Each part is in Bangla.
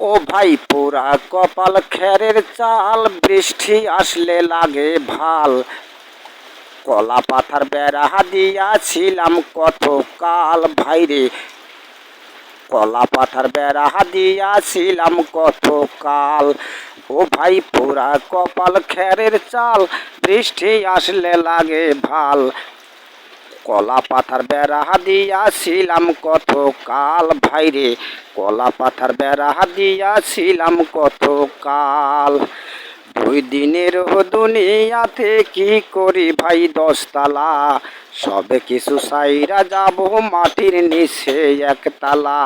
ও ভাই পুরা কপাল খেরের চাল, বৃষ্টি আসলে লাগে ভালো। কলা পাথার বেড়া দিয়াছিলাম কত কাল ভাইরে কলা পাথার বেড়া দিয়াছিলাম কত কাল ও ভাই পুরা কপাল খেরের চাল, বৃষ্টি আসলে লাগে ভালো। কলা পাথার বেড়া দিয়াছিলাম কত কাল ভাইরে। কলা পাথার বেড়া দিয়াছিলাম কত কাল দুই দিনের দুনিয়াতে কি করি ভাই দশতলা? সবে কিছু সাইরা যাব মাটির নিচে একতলা।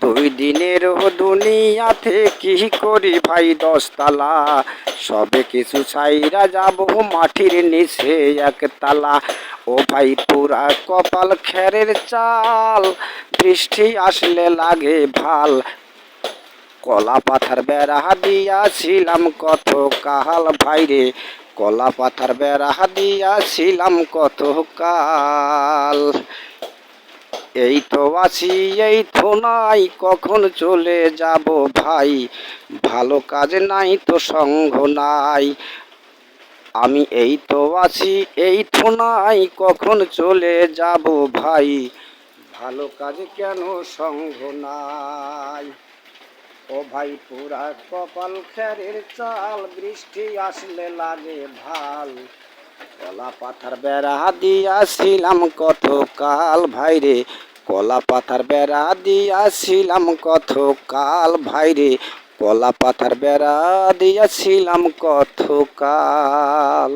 দুই দিনের দুনিয়াতে কি করি ভাই দশতলা? সবে কিছু সাইরা যাব মাটির নিচে একতলা। ও ভাই, পুরা কপাল খেরের চাল। বৃষ্টি আসলে লাগে ভালো। কলা পাথার বেড়া দিয়াছিলাম কত কাল ভাইরে কলা পাথার বেড়া দিয়াছিলাম কত কাল এই তো আছি, এই তো নাই, কখন চলে যাব ভাই? ভালো কাজ নাই তো সঙ্গ নাই। আমি এই তো আছি, এই তো নাই কখন চলে যাব ভাই? ভালো কাজ কেন সঙ্গ নাই? ও ভাই, পুরা কপাল খেরের চাল, বৃষ্টি আসলে লাগে ভালো। কলা পাথার বেড়া দিয়াছিলাম কত কাল ভাইরে কলা পাথার বেড়া দিয়াছিলাম কত কাল ভাইরে কলা পাথার বেড়া দিয়েছিলাম কত কাল